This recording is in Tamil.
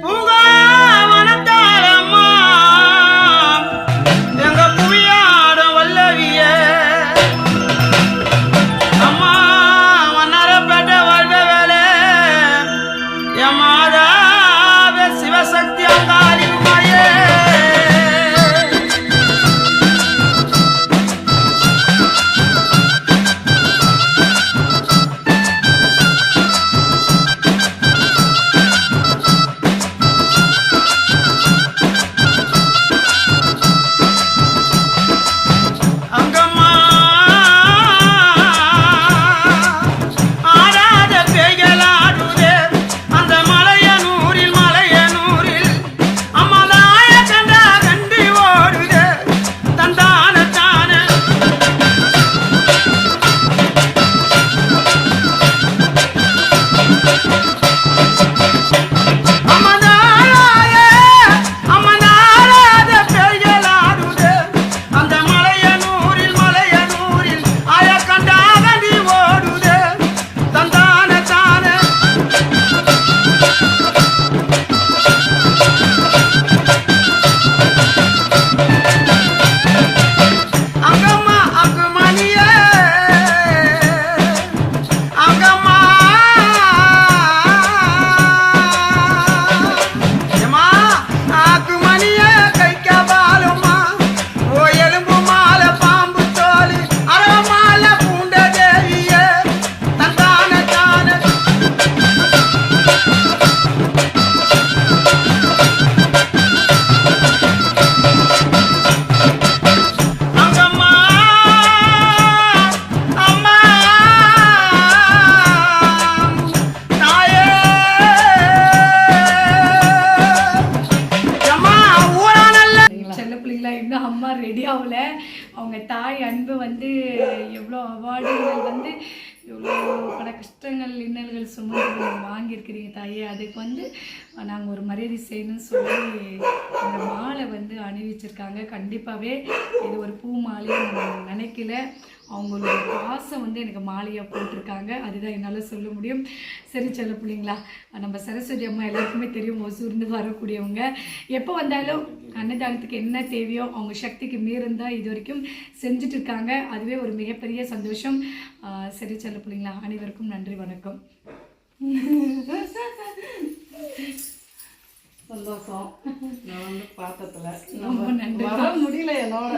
Oh. செல்ல இன்னும் அம்மா ரெடி ஆகல. அவங்க தாய் அன்பு வந்து எவ்வளோ அவார்டுகள் வந்து எவ்வளோ பல கஷ்டங்கள் இன்னல்கள் சுமந்து நீங்கள் வாங்கியிருக்கிறீங்க தாயே. அதுக்கு வந்து நாங்கள் ஒரு மரியாதை செய்யணும்னு சொல்லி அந்த மாலை வந்து அணிவிச்சிருக்காங்க. கண்டிப்பாகவே இது ஒரு பூ மாலையை நினைக்கல. அவங்களோட பாசம் வந்து எனக்கு மாலையாக போட்டிருக்காங்க. அதுதான் என்னால் சொல்ல முடியும். சரி செல்ல பிள்ளைங்களா நம்ம சரஸ்வதி அம்மா எல்லாருக்குமே தெரியும் ஒசூர்ந்து வரக்கூடியவங்க. எப்போ வந்தாலும் அன்னதானத்துக்கு என்ன தேவையோ அவங்க சக்திக்கு மீறிந்தா இது வரைக்கும் செஞ்சுட்டு இருக்காங்க அதுவே ஒரு மிகப்பெரிய சந்தோஷம். சரி செல்ல பிள்ளைங்களா அனைவருக்கும் நன்றி வணக்கம். சந்தோஷம். நான் வந்து பார்த்ததுல ரொம்ப நன்றி முடியல என்னோட.